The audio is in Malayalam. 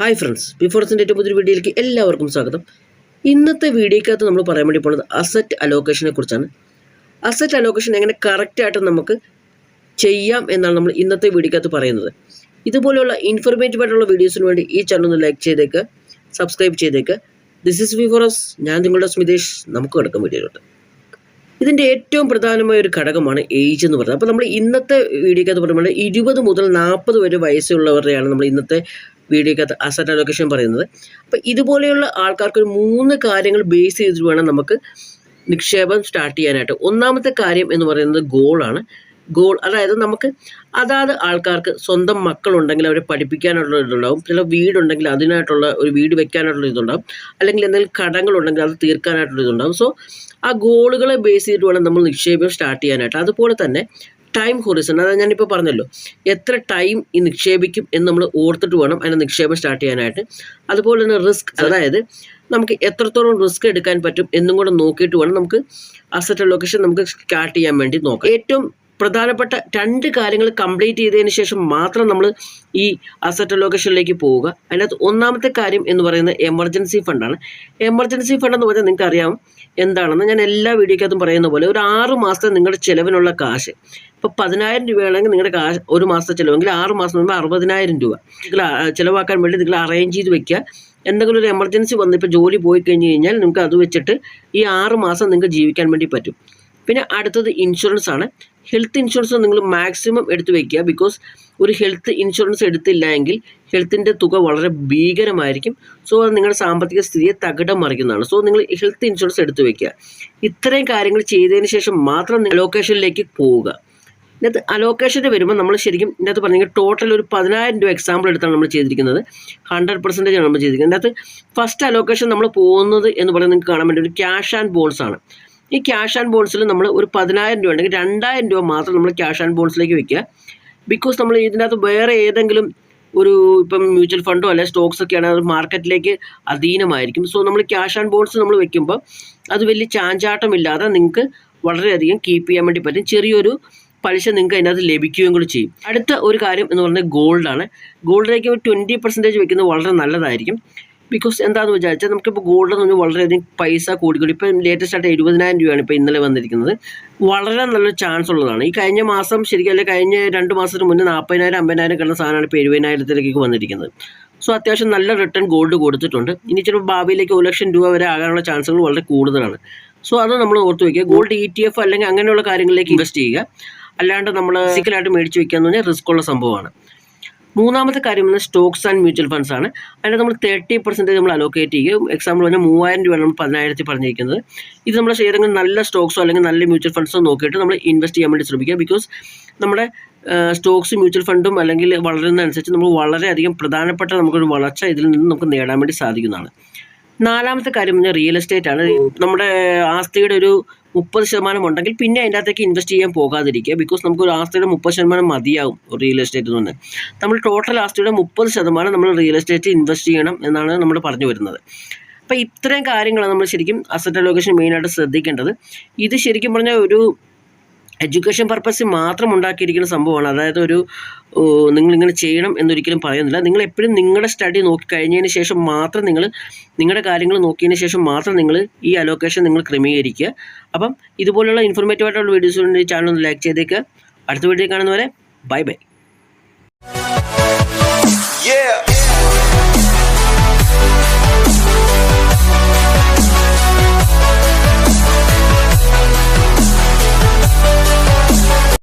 ഹായ് ഫ്രണ്ട്സ് ബിഫോർസിന്റെ ഏറ്റവും പുതിയ വീഡിയോയിലേക്ക് എല്ലാവർക്കും സ്വാഗതം. ഇന്നത്തെ വീഡിയോക്കകത്ത് നമ്മൾ പറയാൻ വേണ്ടി പോകുന്നത് അസറ്റ് അലോക്കേഷനെ കുറിച്ചാണ്. അസറ്റ് അലോക്കേഷൻ എങ്ങനെ കറക്റ്റായിട്ട് നമുക്ക് ചെയ്യാം എന്നാണ് നമ്മൾ ഇന്നത്തെ വീഡിയോക്കകത്ത് പറയുന്നത്. ഇതുപോലെയുള്ള ഇൻഫർമേറ്റീവ് ആയിട്ടുള്ള വീഡിയോസിന് വേണ്ടി ഈ ചാനൽ ഒന്ന് ലൈക്ക് ചെയ്തേക്കുക സബ്സ്ക്രൈബ് ചെയ്തേക്കുക ദിസ് ഇസ് വി ഫോർ ഞാൻ നിങ്ങളുടെ സ്മിതേഷ്. നമുക്ക് കിടക്കാൻ വീഡിയോയിലോട്ട്. ഇതിന്റെ ഏറ്റവും പ്രധാനമായ ഒരു ഘടകമാണ് ഏജ് എന്ന് പറയുന്നത്. അപ്പോൾ നമ്മൾ ഇന്നത്തെ വീഡിയോക്കകത്ത് പറയുമ്പോൾ ഇരുപത് മുതൽ നാൽപ്പത് വരെ വയസ്സുള്ളവരുടെയാണ് നമ്മൾ ഇന്നത്തെ വീഡിയോക്കകത്ത് അസറ്റ് അലൊക്കേഷൻ പറയുന്നത്. അപ്പോൾ ഇതുപോലെയുള്ള ആൾക്കാർക്ക് ഒരു മൂന്ന് കാര്യങ്ങൾ ബേസ് ചെയ്തിട്ട് വേണം നമുക്ക് നിക്ഷേപം സ്റ്റാർട്ട് ചെയ്യാനായിട്ട്. ഒന്നാമത്തെ കാര്യം എന്ന് പറയുന്നത് ഗോളാണ് ഗോൾ അതായത് നമുക്ക് അതാത് ആൾക്കാർക്ക് സ്വന്തം മക്കളുണ്ടെങ്കിൽ അവരെ പഠിപ്പിക്കാനുള്ള ഇതുണ്ടാവും. ചില വീടുണ്ടെങ്കിൽ അതിനായിട്ടുള്ള ഒരു വീട് വെക്കാനായിട്ടുള്ള ഇതുണ്ടാവും. അല്ലെങ്കിൽ എന്തെങ്കിലും കടങ്ങളുണ്ടെങ്കിൽ അത് തീർക്കാനായിട്ടുള്ള ഇതുണ്ടാവും. സോ ആ ഗോളുകളെ ബേസ് ചെയ്തിട്ട് വേണം നമ്മൾ നിക്ഷേപം സ്റ്റാർട്ട് ചെയ്യാനായിട്ട്. അതുപോലെ തന്നെ ടൈം ഹൊറിസൺ അതായത് ഞാനിപ്പോൾ പറഞ്ഞല്ലോ. എത്ര ടൈം ഈ നിക്ഷേപിക്കും എന്ന് നമ്മൾ ഓർത്തിട്ട് വേണം അതിന്റെ നിക്ഷേപം സ്റ്റാർട്ട് ചെയ്യാനായിട്ട്. അതുപോലെ തന്നെ റിസ്ക് അതായത് നമുക്ക് എത്രത്തോളം റിസ്ക് എടുക്കാൻ പറ്റും എന്നും കൂടെ നോക്കിയിട്ട് വേണം നമുക്ക് അസറ്റ് ലൊക്കേഷൻ നമുക്ക് സ്റ്റാർട്ട് ചെയ്യാൻ വേണ്ടി നോക്കാം. ഏറ്റവും പ്രധാനപ്പെട്ട രണ്ട് കാര്യങ്ങൾ കംപ്ലീറ്റ് ചെയ്തതിന് ശേഷം മാത്രം നമ്മൾ ഈ അസറ്റ് ലൊക്കേഷനിലേക്ക് പോവുക. അതിനകത്ത് ഒന്നാമത്തെ കാര്യം എന്ന് പറയുന്നത് എമർജൻസി ഫണ്ടാണ് എമർജൻസി ഫണ്ട് എന്ന് പറഞ്ഞാൽ നിങ്ങൾക്ക് അറിയാം എന്താണെന്ന് ഞാൻ എല്ലാ വീഡിയോക്കകത്തും പറയുന്ന പോലെ ഒരു ആറ് മാസത്തെ നിങ്ങളുടെ ചിലവിനുള്ള കാശ്. ഇപ്പോൾ പതിനായിരം രൂപയാണെങ്കിൽ നിങ്ങളുടെ കാശ് ഒരു മാസത്തെ ചിലവെങ്കിൽ ആറ് മാസം മുമ്പ് അറുപതിനായിരം രൂപ. നിങ്ങൾ ചിലവാക്കാൻ വേണ്ടി നിങ്ങൾ അറേഞ്ച് ചെയ്ത് വെക്കുക. എന്തെങ്കിലും ഒരു എമർജൻസി വന്ന് ഇപ്പോൾ ജോലി പോയി കഴിഞ്ഞ് കഴിഞ്ഞാൽ നിങ്ങൾക്ക് അത് വെച്ചിട്ട് ഈ ആറ് മാസം നിങ്ങൾക്ക് ജീവിക്കാൻ വേണ്ടി പറ്റും. പിന്നെ അടുത്തത് ഇൻഷുറൻസ് ആണ്. ഹെൽത്ത് ഇൻഷുറൻസ് നിങ്ങൾ മാക്സിമം എടുത്തു വയ്ക്കുക ബിക്കോസ് ഒരു ഹെൽത്ത് ഇൻഷുറൻസ് എടുത്തില്ല എങ്കിൽ ഹെൽത്തിന്റെ തുക വളരെ ഭീകരമായിരിക്കും. സോ അത് നിങ്ങളുടെ സാമ്പത്തിക സ്ഥിതിയെ തകിടം മറിക്കുന്നതാണ്. സോ നിങ്ങൾ ഹെൽത്ത് ഇൻഷുറൻസ് എടുത്തു വയ്ക്കുക ഇത്രയും കാര്യങ്ങൾ ചെയ്തതിന് ശേഷം മാത്രം ലൊക്കേഷനിലേക്ക് പോവുക. ഇതിനകത്ത് അലോക്കേഷന്റെ വരുമ്പോൾ നമ്മൾ ശരിക്കും ഇതിനകത്ത് പറഞ്ഞെങ്കിൽ ടോട്ടൽ ഒരു പതിനായിരം രൂപ എക്സാമ്പിൾ എടുത്താണ് നമ്മൾ ചെയ്തിരിക്കുന്നത്. ഹൺഡ്രഡ് പെർസെന്റേജ് ആണ് നമ്മൾ ചെയ്തിരിക്കുന്നത്. ഇതിനകത്ത് ഫസ്റ്റ് അലോക്കേഷൻ നമ്മൾ പോകുന്നത് എന്ന് പറയുന്നത് നിങ്ങൾക്ക് കാണാൻ വേണ്ടി ഒരു ക്യാഷ് ആൻഡ് ബോൺസ് ആണ്. ഈ ക്യാഷ് ആൻഡ് ബോൺസിൽ നമ്മൾ ഒരു പതിനായിരം രൂപ ഉണ്ടെങ്കിൽ രണ്ടായിരം രൂപ മാത്രം നമ്മൾ ക്യാഷ് ആൻഡ് ബോൺസിലേക്ക് വെക്കുക. ബിക്കോസ് നമ്മൾ ഇതിനകത്ത് വേറെ ഏതെങ്കിലും ഒരു ഇപ്പം മ്യൂച്വൽ ഫണ്ടോ അല്ലെങ്കിൽ സ്റ്റോക്സ് ഒക്കെ ആണെങ്കിൽ അത് മാർക്കറ്റിലേക്ക് അധീനമായിരിക്കും. സോ നമ്മൾ ക്യാഷ് ആൻഡ് ബോൺസ് നമ്മൾ വെക്കുമ്പോൾ അത് വലിയ ചാഞ്ചാട്ടമില്ലാതെ നിങ്ങൾക്ക് വളരെയധികം കീപ്പ് ചെയ്യാൻ വേണ്ടി പറ്റും. ചെറിയൊരു പലിശ നിങ്ങൾക്ക് അതിനകത്ത് ലഭിക്കുകയും കൂടി ചെയ്യും. അടുത്ത ഒരു കാര്യം എന്ന് പറഞ്ഞാൽ ഗോൾഡാണ് ഗോൾഡിലേക്ക് ഒരു ട്വന്റി പെർസെന്റേജ് വെക്കുന്നത് വളരെ നല്ലതായിരിക്കും. ബിക്കോസ് എന്താണെന്ന് വിചാരിച്ചാൽ നമുക്കിപ്പോൾ ഗോൾഡ് എന്ന് പറഞ്ഞാൽ വളരെയധികം പൈസ കൂടിക്കൂടി. ഇപ്പം ലേറ്റസ്റ്റ് ആയിട്ട് എഴുപതിനായിരം രൂപയാണ് ഇപ്പോൾ ഇന്നലെ വന്നിരിക്കുന്നത്. വളരെ നല്ലൊരു ചാൻസ് ഉള്ളതാണ്. ഈ കഴിഞ്ഞ മാസം ശരിക്കും അല്ലെങ്കിൽ കഴിഞ്ഞ രണ്ട് മാസത്തിന് മുന്നേ നാൽപ്പതിനായിരം അമ്പതിനായിരം കിടന്ന സാധനമാണ് ഇപ്പോൾ എഴുപതിനായിരത്തിലേക്ക് വന്നിരിക്കുന്നത്. സോ അത്യാവശ്യം നല്ല റിട്ടേൺ ഗോൾഡ് കൊടുത്തിട്ടുണ്ട്. ഇനി ചിലപ്പോൾ ഭാവിയിലേക്ക് ഒരു ലക്ഷം രൂപ വരെ ആകാനുള്ള ചാൻസുകൾ വളരെ കൂടുതലാണ്. സോ അത് നമ്മൾ ഓർത്ത് വയ്ക്കുക ഗോൾഡ് ഇ ടി എഫ് അല്ലെങ്കിൽ അങ്ങനെയുള്ള കാര്യങ്ങളിലേക്ക് ഇൻവെസ്റ്റ് ചെയ്യുക. അല്ലാണ്ട് നമ്മൾ ഫിസിക്കലായിട്ട് മേടിച്ച് വയ്ക്കുക എന്ന് പറഞ്ഞാൽ റിസ്ക് ഉള്ള സംഭവമാണ്. മൂന്നാമത്തെ കാര്യം പറഞ്ഞാൽ സ്റ്റോക്സ് ആൻഡ് മ്യൂച്വൽ ഫണ്ട്സ് ആണ്. അതിന് നമ്മൾ തേർട്ടി പെർസെന്റേജ് നമ്മൾ അലോക്കേറ്റ് ചെയ്യും. എക്സാമ്പിൾ പറഞ്ഞാൽ മൂവായിരം രൂപയാണ് നമ്മൾ പതിനായിരത്തി പറഞ്ഞിരിക്കുന്നത്. ഇത് നമ്മൾ ഏതെങ്കിലും നല്ല സ്റ്റോക്സോ അല്ലെങ്കിൽ നല്ല മ്യൂച്വൽ ഫണ്ട്സോ നോക്കിയിട്ട് നമ്മൾ ഇൻവെസ്റ്റ് ചെയ്യാൻ വേണ്ടി ശ്രമിക്കുക. ബിക്കോസ് നമ്മുടെ സ്റ്റോക്സ് മ്യൂച്വൽ ഫണ്ടും അല്ലെങ്കിൽ വളരുന്നതനുസരിച്ച് നമ്മൾ വളരെയധികം പ്രധാനപ്പെട്ട നമുക്കൊരു വളർച്ച ഇതിൽ നിന്ന് നമുക്ക് നേടാൻ വേണ്ടി സാധിക്കുന്നതാണ്. നാലാമത്തെ കാര്യം പറഞ്ഞാൽ റിയൽ എസ്റ്റേറ്റ് ആണ്. നമ്മുടെ ആസ്തിയുടെ ഒരു മുപ്പത് ശതമാനം ഉണ്ടെങ്കിൽ പിന്നെ അതിന്റെ അകത്തേക്ക് ഇൻവെസ്റ്റ് ചെയ്യാൻ പോകാതിരിക്കുക. ബിക്കോസ് നമുക്ക് ഒരു ആസ്തിയുടെ മുപ്പത് ശതമാനം മതിയാവും റിയൽ എസ്റ്റേറ്റ് എന്ന് നമ്മൾ ടോട്ടൽ ആസ്തിയുടെ മുപ്പത് ശതമാനം നമ്മൾ റിയൽ എസ്റ്റേറ്റ് ഇൻവെസ്റ്റ് ചെയ്യണം എന്നാണ് നമ്മൾ പറഞ്ഞു വരുന്നത്. അപ്പോൾ ഇത്രയും കാര്യങ്ങളാണ് നമ്മൾ ശരിക്കും അസറ്റ് അലോക്കേഷൻ മെയിനായിട്ട് ശ്രദ്ധിക്കേണ്ടത്. ഇത് ശരിക്കും പറഞ്ഞാൽ ഒരു എഡ്യൂക്കേഷൻ പർപ്പസിൽ മാത്രം ഉണ്ടാക്കിയിരിക്കുന്ന സംഭവമാണ്. അതായത് ഒരു നിങ്ങൾ ഇങ്ങനെ ചെയ്യണം എന്നൊരിക്കലും പറയുന്നില്ല. നിങ്ങൾ എപ്പോഴും നിങ്ങളുടെ സ്റ്റഡി നോക്കി കഴിഞ്ഞതിന് ശേഷം മാത്രം നിങ്ങൾ നിങ്ങളുടെ കാര്യങ്ങൾ നോക്കിയതിന് ശേഷം മാത്രം നിങ്ങൾ ഈ അലോക്കേഷൻ നിങ്ങൾ ക്രമീകരിക്കുക. അപ്പം ഇതുപോലുള്ള ഇൻഫോർമേറ്റീവ് ആയിട്ടുള്ള വീഡിയോസ് ചാനൽ ഒന്ന് ലൈക്ക് ചെയ്തേക്കുക അടുത്ത വീഡിയോ കാണുന്നവരെ ബൈ ബൈ Yeah.